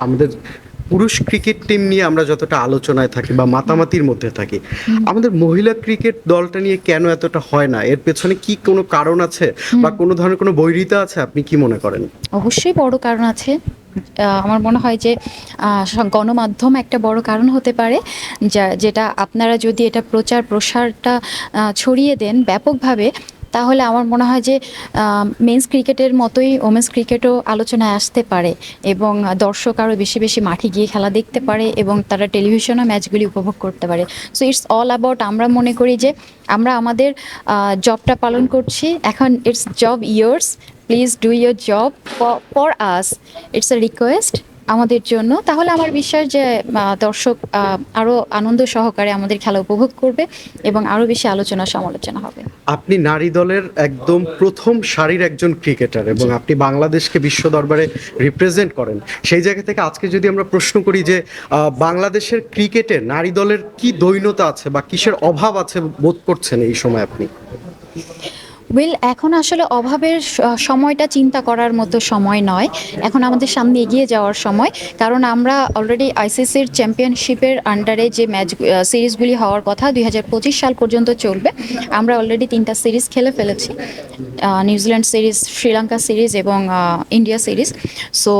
আমাদের পুরুষ cricket team নিয়ে আমরা যতটা আলোচনায় থাকি বা মাতামাতির মধ্যে থাকি আমাদের মহিলা ক্রিকেট দলটা নিয়ে কেন এতটা হয় না? এর পেছনে কি কোনো কারণ আছে? বা কোনো ধরনের কোনো বৈরিতা আছে? আপনি কি মনে করেন? অবশ্যই বড় কারণ আছে। আমার মনে হয় যে গণমাধ্যম একটা বড় কারণ হতে পারে যা যেটা আপনারা যদি এটা প্রচার প্রসারটা ছড়িয়ে দেন ব্যাপকভাবে তাহলে আমার মনে হয় যে মেন্স ক্রিকেটের মতোই ওমেন্স ক্রিকেটও আলোচনায় আসতে পারে এবং দর্শক আরও বেশি বেশি মাঠে গিয়ে খেলা দেখতে পারে এবং তারা টেলিভিশনও ম্যাচগুলি উপভোগ করতে পারে। সো ইটস অল অ্যাবাউট আমরা মনে করি যে, আমরা আমাদের জবটা পালন করছি। এখন it's job years please do your job for us it's a request আমাদের জন্য, তাহলে আমার বিশ্বাস যে দর্শক আরও আনন্দ সহকারে আমাদের খেলা উপভোগ করবে এবং আরও বেশি আলোচনা সমালোচনা হবে। আপনি নারী দলের একদম প্রথম সারির একজন ক্রিকেটার এবং আপনি বাংলাদেশকে বিশ্ব দরবারে রিপ্রেজেন্ট করেন। সেই জায়গা থেকে আজকে যদি আমরা প্রশ্ন করি যে বাংলাদেশের ক্রিকেটে নারী দলের কি দৈন্যতা আছে বা কিসের অভাব আছে বোধ করছেন এই সময় আপনি? ওয়েল এখন আসলে অভাবের সময়টা চিন্তা করার মতো সময় নয়। এখন আমাদের সামনে এগিয়ে যাওয়ার সময়। কারণ আমরা অলরেডি আইসিসির চ্যাম্পিয়নশিপের আন্ডারে যে ম্যাচ সিরিজগুলি হওয়ার কথা দুই হাজার পঁচিশ সাল পর্যন্ত চলবে, আমরা অলরেডি তিনটা সিরিজ খেলে ফেলেছি। New Zealand series Sri Lanka series এবং ইন্ডিয়া সিরিজ সো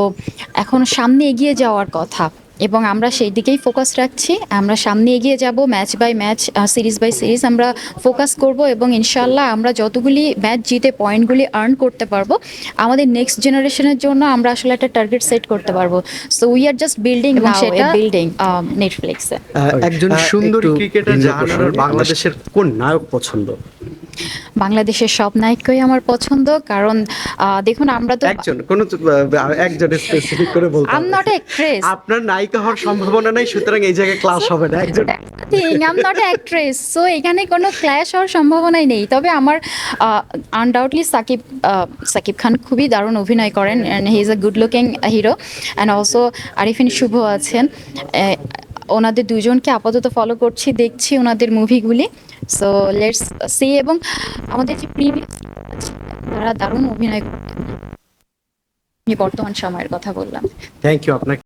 এখন সামনে এগিয়ে যাওয়ার কথা। এবং আমরা সেই দিকেই ফোকাস রাখছি। আমরা সামনে এগিয়ে যাব match by match series by series আমরা ফোকাস করব এবং ইনশাল্লাহ আমরা যতগুলি ম্যাচ জিতে পয়েন্টগুলি আর্ন করতে পারব আমাদের নেক্সট জেনারেশনের জন্য আমরা আসলে একটা টার্গেট সেট করতে পারব। So we are just building সেটা বিল্ডিং নেটফ্লিক্সে একজন সুন্দরী ক্রিকেটার বাংলাদেশের কোন নায়ক পছন্দ? বাংলাদেশের সব নায়কই আমার পছন্দ কারণ দেখুন আমরা তো একজন কোন একজন স্পেসিফিক করে বলতে আম হবে। নট অ্যাক্ট্রেস আপনার নায়িকা হওয়ার সম্ভাবনা নাই সুতরাং এই জায়গায় ক্লাস হবে না একজন। Thing I'm not actress so এখানে কোনো ক্ল্যাশ হওয়ার সম্ভাবনাই নেই। তবে আমার আনডাউটলি সাকিব সাকিব খান খুবই দারুণ অভিনয় করেন and he is a good looking hero and also Arifin Shuvo আছেন ওনাদের দুজনকে আপাতত ফলো করছি, দেখছি ওনাদের মুভিগুলি সো লেটস সি এবং আমাদের যে প্রিভিয়াস তারা দারুণ অভিনয় করতেন। বর্তমান সময়ের কথা বললাম। থ্যাংক ইউ আপনাকে